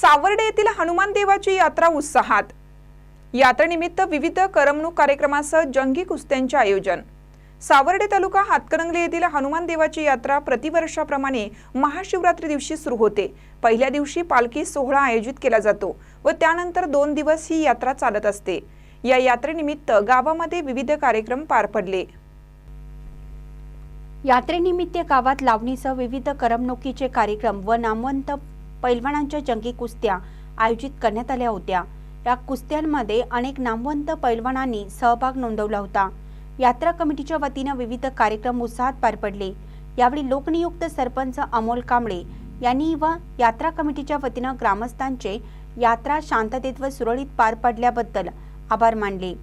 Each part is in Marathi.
सावर्डे येथील हनुमान देवाची यात्रा उत्साहात. यात्रेनिमित्त विविध करमणूक कार्यक्रमासह जंगी कुस्त्यांचे आयोजन. सावर्डे तालुका हातकणंगले येथील हनुमान देवाची यात्रा प्रतिवर्षाप्रमाणे महाशिवरात्री दिवशी सुरू होते. पहिल्या दिवशी पालखी सोहळा आयोजित केला जातो व त्यानंतर दोन दिवस ही यात्रा चालत असते. या यात्रेनिमित्त गावामध्ये विविध कार्यक्रम पार पडले. यात्रेनिमित्त गावात लावणीसह विविध करमणुकीचे कार्यक्रम व नामवंत पैलवानांच्या जंगी कुस्त्या आयोजित करण्यात आल्या होत्या. या कुस्त्यांमध्ये अनेक नामवंत पैलवानांनी सहभाग नोंदवला होता. यात्रा कमिटीच्या वतीनं विविध कार्यक्रम उत्साहात पार पडले. यावेळी लोकनियुक्त सरपंच अमोल कांबळे यांनी व यात्रा कमिटीच्या वतीनं ग्रामस्थांचे यात्रा शांततेत व सुरळीत पार पडल्याबद्दल आभार मानले.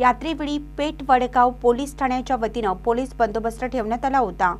यात्रेवेळी पेठ वडगाव पोलीस ठाण्याच्या वतीनं पोलीस बंदोबस्त ठेवण्यात आला होता.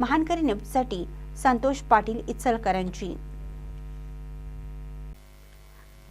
महानकरी न्यूजसाठी संतोष पाटील इचलकरांची